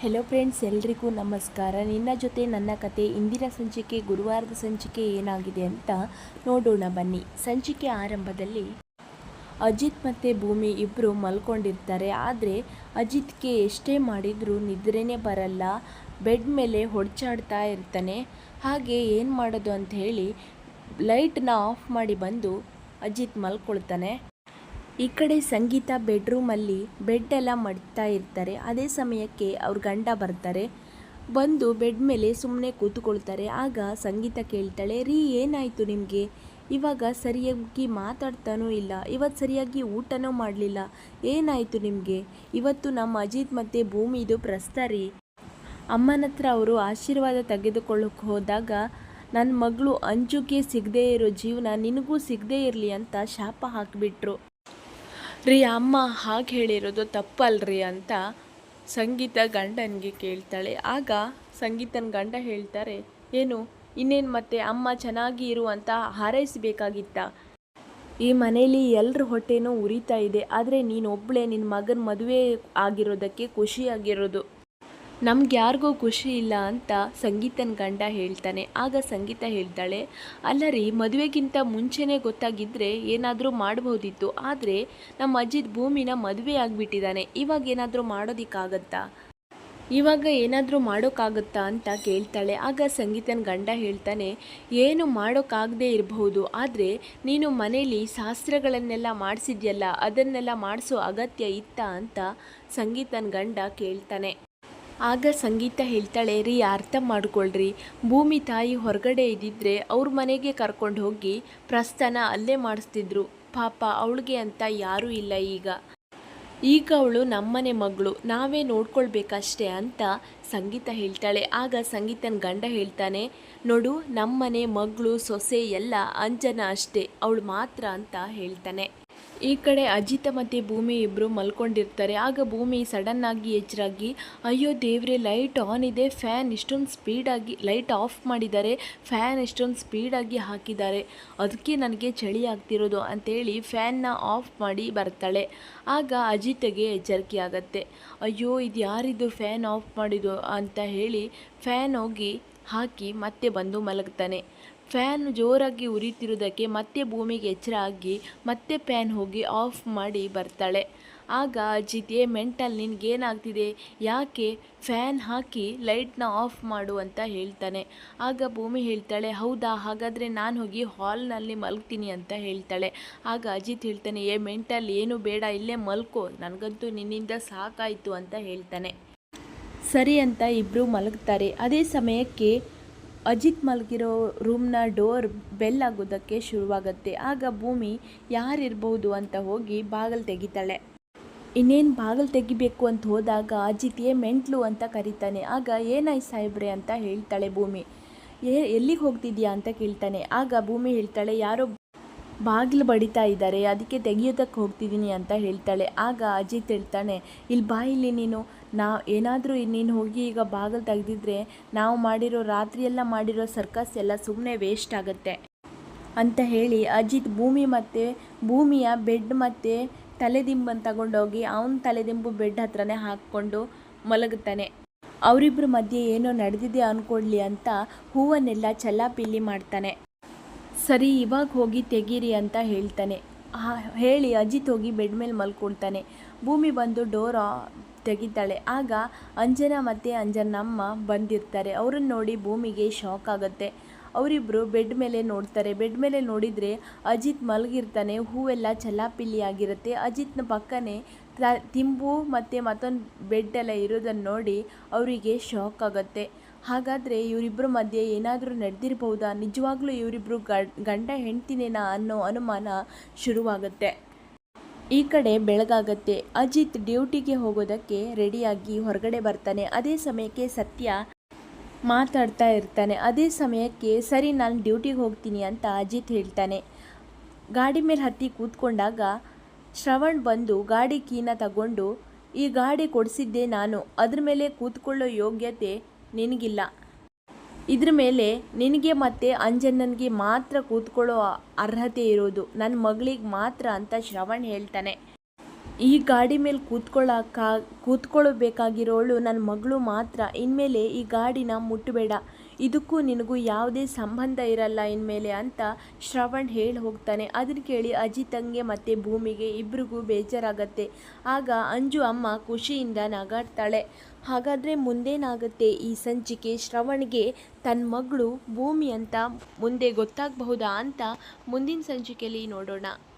Hello friends ಎಲ್ರಿಗೂ ನಮಸ್ಕಾರ. ನಿನ್ನ ಜೊತೆ ನನ್ನ ಕತೆ ಇಂದಿನ ಸಂಚಿಕೆ, ಗುರುವಾರದ ಸಂಚಿಕೆ ಏನಾಗಿದೆ ಅಂತ ನೋಡೋಣ ಬನ್ನಿ. ಸಂಚಿಕೆ ಆರಂಭದಲ್ಲಿ ಅಜಿತ್ ಮತ್ತು ಭೂಮಿ ಇಬ್ಬರು ಮಲ್ಕೊಂಡಿರ್ತಾರೆ. ಆದರೆ ಅಜಿತ್ಗೆ ಎಷ್ಟೇ ಮಾಡಿದರೂ ನಿದ್ರೆನೇ ಬರಲ್ಲ. ಬೆಡ್ ಮೇಲೆ ಹೊಡ್ಚಾಡ್ತಾ ಇರ್ತಾನೆ. ಹಾಗೆ ಏನು ಮಾಡೋದು ಅಂತ ಹೇಳಿ ಲೈಟನ್ನ ಆಫ್ ಮಾಡಿ ಬಂದು ಅಜಿತ್ ಮಲ್ಕೊಳ್ತಾನೆ. ಈ ಕಡೆ ಸಂಗೀತ ಬೆಡ್ರೂಮಲ್ಲಿ ಬೆಡ್ ಎಲ್ಲ ಮಡ್ತಾ ಇರ್ತಾರೆ. ಅದೇ ಸಮಯಕ್ಕೆ ಅವ್ರ ಗಂಡ ಬರ್ತಾರೆ. ಬಂದು ಬೆಡ್ ಮೇಲೆ ಸುಮ್ಮನೆ ಕೂತ್ಕೊಳ್ತಾರೆ. ಆಗ ಸಂಗೀತ ಕೇಳ್ತಾಳೆ, ರೀ, ಏನಾಯಿತು ನಿಮಗೆ? ಇವಾಗ ಸರಿಯಾಗಿ ಮಾತಾಡ್ತಾನೂ ಇಲ್ಲ. ಇವತ್ತು ಸರಿಯಾಗಿ ಊಟನೂ ಮಾಡಲಿಲ್ಲ. ಏನಾಯಿತು ನಿಮಗೆ? ಇವತ್ತು ನಮ್ಮ ಅಜಿತ್ ಮತ್ತು ಭೂಮಿದು ಪ್ರಸ್ತ ರೀ. ಅಮ್ಮನ ಹತ್ರ ಅವರು ಆಶೀರ್ವಾದ ತೆಗೆದುಕೊಳ್ಳೋಕೆ ಹೋದಾಗ ನನ್ನ ಮಗಳು ಅಂಜುಗೆ ಸಿಗದೇ ಇರೋ ಜೀವನ ನಿನಗೂ ಸಿಗದೇ ಇರಲಿ ಅಂತ ಶಾಪ ಹಾಕಿಬಿಟ್ರು. ರೀ, ಅಮ್ಮ ಹಾಗೆ ಹೇಳಿರೋದು ತಪ್ಪಲ್ರಿ ಅಂತ ಸಂಗೀತ ಗಂಡನಿಗೆ ಕೇಳ್ತಾಳೆ. ಆಗ ಸಂಗೀತನ ಗಂಡ ಹೇಳ್ತಾರೆ, ಏನು, ಇನ್ನೇನು ಮತ್ತೆ? ಅಮ್ಮ ಚೆನ್ನಾಗಿ ಇರುವಂತ ಹಾರೈಸಬೇಕಾಗಿತ್ತ? ಈ ಮನೇಲಿ ಎಲ್ಲರ ಹೊಟ್ಟೆನೂ ಉರಿತಾ ಇದೆ. ಆದರೆ ನೀನು ಒಬ್ಬಳೇ ನಿನ್ನ ಮಗನ ಮದುವೆ ಆಗಿರೋದಕ್ಕೆ ಖುಷಿಯಾಗಿರೋದು ನಮ್ಗೆ ಯಾರಿಗೂ ಖುಷಿ ಇಲ್ಲ ಅಂತ ಸಂಗೀತನ ಗಂಡ ಹೇಳ್ತಾನೆ. ಆಗ ಸಂಗೀತ ಹೇಳ್ತಾಳೆ ಅಲ್ಲ ರೀ ಮದುವೆಗಿಂತ ಮುಂಚೆನೇ ಗೊತ್ತಾಗಿದ್ದರೆ ಏನಾದರೂ ಮಾಡ್ಬೋದಿತ್ತು ಆದರೆ ನಮ್ಮ ಅಜ್ಜಿದ ಭೂಮಿನ ಮದುವೆ ಆಗಿಬಿಟ್ಟಿದ್ದಾನೆ ಇವಾಗ ಏನಾದರೂ ಮಾಡೋದಕ್ಕಾಗತ್ತಾ? ಇವಾಗ ಏನಾದರೂ ಮಾಡೋಕ್ಕಾಗತ್ತಾ? ಅಂತ ಕೇಳ್ತಾಳೆ. ಆಗ ಸಂಗೀತನ ಗಂಡ ಹೇಳ್ತಾನೆ, ಏನು ಮಾಡೋಕ್ಕಾಗದೇ ಇರಬಹುದು. ಆದರೆ ನೀನು ಮನೇಲಿ ಶಾಸ್ತ್ರಗಳನ್ನೆಲ್ಲ ಮಾಡಿಸಿದ್ಯಲ್ಲ, ಅದನ್ನೆಲ್ಲ ಮಾಡಿಸೋ ಅಗತ್ಯ ಇತ್ತಾ? ಅಂತ ಸಂಗೀತನ ಗಂಡ ಕೇಳ್ತಾನೆ. ಆಗ ಸಂಗೀತ ಹೇಳ್ತಾಳೆ, ರೀ, ಅರ್ಥ ಮಾಡ್ಕೊಳ್ರಿ. ಭೂಮಿ ತಾಯಿ ಹೊರಗಡೆ ಇದ್ದಿದ್ರೆ ಅವ್ರ ಮನೆಗೆ ಕರ್ಕೊಂಡು ಹೋಗಿ ಪ್ರಸ್ಥಾನ ಅಲ್ಲೇ ಮಾಡಿಸ್ತಿದ್ರು. ಪಾಪ ಅವಳಿಗೆ ಅಂತ ಯಾರೂ ಇಲ್ಲ ಈಗ. ಈಗ ಅವಳು ನಮ್ಮನೆ ಮಗಳು. ನಾವೇ ನೋಡ್ಕೊಳ್ಬೇಕಷ್ಟೇ ಅಂತ ಸಂಗೀತ ಹೇಳ್ತಾಳೆ. ಆಗ ಸಂಗೀತನ ಗಂಡ ಹೇಳ್ತಾನೆ, ನೋಡು, ನಮ್ಮನೆ ಮಗಳು, ಸೊಸೆ ಎಲ್ಲ ಅಂಜನ ಅಷ್ಟೇ. ಅವಳು ಮಾತ್ರ ಅಂತ ಹೇಳ್ತಾನೆ. ಈ ಕಡೆ ಅಜಿತ ಮತ್ತು ಭೂಮಿ ಇಬ್ಬರು ಮಲ್ಕೊಂಡಿರ್ತಾರೆ. ಆಗ ಭೂಮಿ ಸಡನ್ನಾಗಿ ಎಚ್ಚರಾಗಿ, ಅಯ್ಯೋ ದೇವ್ರೆ, ಲೈಟ್ ಆನ್ ಇದೆ. ಫ್ಯಾನ್ ಇಷ್ಟೊಂದು ಸ್ಪೀಡಾಗಿ ಲೈಟ್ ಆಫ್ ಮಾಡಿದ್ದಾರೆ. ಫ್ಯಾನ್ ಇಷ್ಟೊಂದು ಸ್ಪೀಡಾಗಿ ಹಾಕಿದ್ದಾರೆ. ಅದಕ್ಕೆ ನನಗೆ ಚಳಿ ಆಗ್ತಿರೋದು ಅಂತೇಳಿ ಫ್ಯಾನ್ನ ಆಫ್ ಮಾಡಿ ಬರ್ತಾಳೆ. ಆಗ ಅಜಿತಗೆ ಎಚ್ಚರಿಕೆ ಆಗತ್ತೆ. ಅಯ್ಯೋ, ಇದು ಯಾರಿದು ಫ್ಯಾನ್ ಆಫ್ ಮಾಡಿದು ಅಂತ ಹೇಳಿ ಫ್ಯಾನ್ ಹೋಗಿ ಹಾಕಿ ಮತ್ತೆ ಬಂದು ಮಲಗ್ತಾನೆ. ಫ್ಯಾನ್ ಜೋರಾಗಿ ಉರಿತಿರುವುದಕ್ಕೆ ಮತ್ತೆ ಭೂಮಿಗೆ ಎಚ್ಚರ ಆಗಿ ಮತ್ತೆ ಫ್ಯಾನ್ ಹೋಗಿ ಆಫ್ ಮಾಡಿ ಬರ್ತಾಳೆ. ಆಗ ಅಜಿತ್ ಏ ಮೆಂಟಲ್ ನಿನಗೇನಾಗ್ತಿದೆ ಯಾಕೆ ಫ್ಯಾನ್ ಹಾಕಿ ಲೈಟ್ನ ಆಫ್ ಮಾಡು ಅಂತ ಹೇಳ್ತಾನೆ. ಆಗ ಭೂಮಿ ಹೇಳ್ತಾಳೆ, ಹೌದಾ? ಹಾಗಾದರೆ ನಾನು ಹೋಗಿ ಹಾಲ್ನಲ್ಲಿ ಮಲಗ್ತೀನಿ ಅಂತ ಹೇಳ್ತಾಳೆ. ಆಗ ಅಜಿತ್ ಹೇಳ್ತಾನೆ, ಏ ಮೆಂಟಲ್, ಏನು ಬೇಡ, ಇಲ್ಲೇ ಮಲ್ಕೋ. ನನಗಂತೂ ನಿನ್ನಿಂದ ಸಾಕಾಯಿತು ಅಂತ ಹೇಳ್ತಾನೆ. ಸರಿ ಅಂತ ಇಬ್ಬರು ಮಲಗ್ತಾರೆ. ಅದೇ ಸಮಯಕ್ಕೆ ಅಜಿತ್ ಮಲಗಿರೋ ರೂಮ್ನ ಡೋರ್ ಬೆಲ್ ಆಗೋದಕ್ಕೆ ಶುರುವಾಗುತ್ತೆ. ಆಗ ಭೂಮಿ ಯಾರಿರ್ಬೋದು ಅಂತ ಹೋಗಿ ಬಾಗಿಲು ತೆಗಿತಾಳೆ. ಇನ್ನೇನು ಬಾಗಿಲು ತೆಗಿಬೇಕು ಅಂತ ಹೋದಾಗ ಅಜಿತ್ ಏ ಮೆಂಟ್ಲು ಅಂತ ಕರೀತಾನೆ. ಆಗ, ಏನಾಯ್ ಸಾಹೇಬ್ರೆ ಅಂತ ಹೇಳ್ತಾಳೆ ಭೂಮಿ. ಎಲ್ಲಿಗೆ ಹೋಗ್ತಿದ್ಯಾ? ಅಂತ ಕೇಳ್ತಾನೆ. ಆಗ ಭೂಮಿ ಹೇಳ್ತಾಳೆ, ಯಾರೋ ಬಾಗಿಲು ಬಡಿತಾ ಇದ್ದಾರೆ, ಅದಕ್ಕೆ ತೆಗಿಯೋದಕ್ಕೆ ಹೋಗ್ತಿದ್ದೀನಿ ಅಂತ ಹೇಳ್ತಾಳೆ. ಆಗ ಅಜಿತ್ ಹೇಳ್ತಾನೆ ಇಲ್ಲಿ ಬಾ ಇಲ್ಲಿ ನೀನು. ನಾ, ಏನಾದರೂ ನೀನು ಹೋಗಿ ಈಗ ಬಾಗಿಲು ತೆಗೆದಿದ್ರೆ ನಾವು ಮಾಡಿರೋ ರಾತ್ರಿಯೆಲ್ಲ ಮಾಡಿರೋ ಸರ್ಕಸ್ ಎಲ್ಲ ಸುಮ್ಮನೆ ವೇಸ್ಟ್ ಆಗುತ್ತೆ. ಅಂತ ಹೇಳಿ ಅಜಿತ್ ಭೂಮಿ ಮತ್ತು, ಭೂಮಿಯ ಬೆಡ್ ಮತ್ತು ತಲೆದಿಂಬನ್ನು ತಗೊಂಡೋಗಿ ಅವನ ತಲೆದಿಂಬು ಬೆಡ್ ಹತ್ರನೇ ಹಾಕ್ಕೊಂಡು ಮಲಗುತ್ತಾನೆ. ಅವರಿಬ್ಬರ ಮಧ್ಯೆ ಏನೋ ನಡೆದಿದೆ ಅಂದ್ಕೊಳ್ಳಿ ಅಂತ ಹೂವನ್ನೆಲ್ಲ ಚಲ್ಲಾಪಿಲ್ಲಿ ಮಾಡ್ತಾನೆ. ಸರಿ, ಇವಾಗ ಹೋಗಿ ತೆಗೀರಿ ಅಂತ ಹೇಳ್ತಾನೆ. ಹೇಳಿ ಅಜಿತ್ ಹೋಗಿ ಬೆಡ್ ಮೇಲೆ ಮಲ್ಕೊಳ್ತಾನೆ. ಭೂಮಿ ಬಂದು ಡೋರ್ ತೆಗಿತಾಳೆ. ಆಗ ಅಂಜನಾ ಮತ್ತು ಅಂಜನಮ್ಮ ಬಂದಿರ್ತಾರೆ. ಅವ್ರನ್ನ ನೋಡಿ ಭೂಮಿಗೆ ಶಾಕ್ ಆಗುತ್ತೆ. ಅವರಿಬ್ಬರು ಬೆಡ್ ಮೇಲೆ ನೋಡ್ತಾರೆ. ಬೆಡ್ ಮೇಲೆ ನೋಡಿದರೆ ಅಜಿತ್ ಮಲಗಿರ್ತಾನೆ. ಹೂವೆಲ್ಲ ಚಲ್ಲಾಪಿಲ್ಲಿ ಆಗಿರುತ್ತೆ. ಅಜಿತ್ನ ಪಕ್ಕನೇ ತಿಂಬು ಮತ್ತು ಮತ್ತೊಂದು ಬೆಡ್ ಎಲ್ಲ ಇರೋದನ್ನು ನೋಡಿ ಅವರಿಗೆ ಶಾಕ್ ಆಗುತ್ತೆ. ಹಾಗಾದರೆ ಇವರಿಬ್ಬರ ಮಧ್ಯೆ ಏನಾದರೂ ನಡೆದಿರ್ಬೋದಾ ನಿಜವಾಗ್ಲೂ ಇವರಿಬ್ಬರು ಗಂಡ ಹೆಂಡ್ತಿನೇನಾ ಅನ್ನೋ ಅನುಮಾನ ಶುರುವಾಗುತ್ತೆ. ಈ ಕಡೆ ಬೆಳಗಾಗತ್ತೆ. ಅಜಿತ್ ಡ್ಯೂಟಿಗೆ ಹೋಗೋದಕ್ಕೆ ರೆಡಿಯಾಗಿ ಹೊರಗಡೆ ಬರ್ತಾನೆ. ಅದೇ ಸಮಯಕ್ಕೆ ಸತ್ಯ ಮಾತಾಡ್ತಾ ಇರ್ತಾನೆ. ಅದೇ ಸಮಯಕ್ಕೆ, ಸರಿ, ನಾನು ಡ್ಯೂಟಿಗೆ ಹೋಗ್ತೀನಿ ಅಂತ ಅಜಿತ್ ಹೇಳ್ತಾನೆ. ಗಾಡಿ ಮೇಲೆ ಹತ್ತಿ ಕೂತ್ಕೊಂಡಾಗ ಶ್ರವಣ್ ಬಂದು ಗಾಡಿ ಕೀನ ತಗೊಂಡು, ಈ ಗಾಡಿ ಕೊಡಿಸಿದ್ದೆ ನಾನು. ಅದ್ರ ಮೇಲೆ ಕೂತ್ಕೊಳ್ಳೋ ಯೋಗ್ಯತೆ ನಿನಗಿಲ್ಲ. ಇದ್ರ ಮೇಲೆ ನಿನಗೆ ಮತ್ತು ಅಂಜನನಿಗೆ ಮಾತ್ರ ಕೂತ್ಕೊಳ್ಳೋ ಅರ್ಹತೆ ಇರೋದು ನನ್ನ ಮಗಳಿಗೆ ಮಾತ್ರ ಅಂತ ಶ್ರವಣ್ ಹೇಳ್ತಾನೆ. ಈ ಗಾಡಿ ಮೇಲೆ ಕೂತ್ಕೊಳ್ಳೋಕ್ಕ ಕೂತ್ಕೊಳ್ಳಬೇಕಾಗಿರೋಳು ನನ್ನ ಮಗಳು ಮಾತ್ರ. ಇನ್ಮೇಲೆ ಈ ಗಾಡಿನ ಮುಟ್ಟಬೇಡ ಇದಕ್ಕೂ ನಿನಗೂ ಯಾವುದೇ ಸಂಬಂಧ ಇರಲ್ಲ ಇನ್ಮೇಲೆ ಅಂತ ಶ್ರವಣ್ ಹೇಳಿ ಹೋಗ್ತಾನೆ. ಅದನ್ನು ಕೇಳಿ ಅಜಿತಂಗೆ ಮತ್ತು ಭೂಮಿಗೆ ಇಬ್ರಿಗೂ ಬೇಜಾರಾಗತ್ತೆ. ಆಗ ಅಂಜು ಅಮ್ಮ ಖುಷಿಯಿಂದ ನಗಾಡ್ತಾಳೆ. ಹಾಗಾದರೆ ಮುಂದೇನಾಗುತ್ತೆ ಈ ಸಂಚಿಕೆ? ಶ್ರವಣ್ಗೆ ತನ್ನ ಮಗಳು ಭೂಮಿ ಅಂತ ಮುಂದೆ ಗೊತ್ತಾಗಬಹುದಾ ಅಂತ ಮುಂದಿನ ಸಂಚಿಕೆಯಲ್ಲಿ ನೋಡೋಣ.